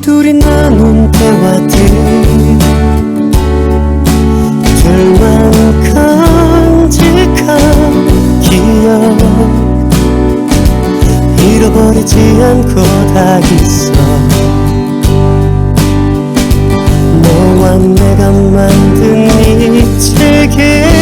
둘이 나눈 대화들. 둘만큼 직한 기억. 잃어버리지 않고 다 있어. 너와 내가 만든 이 책에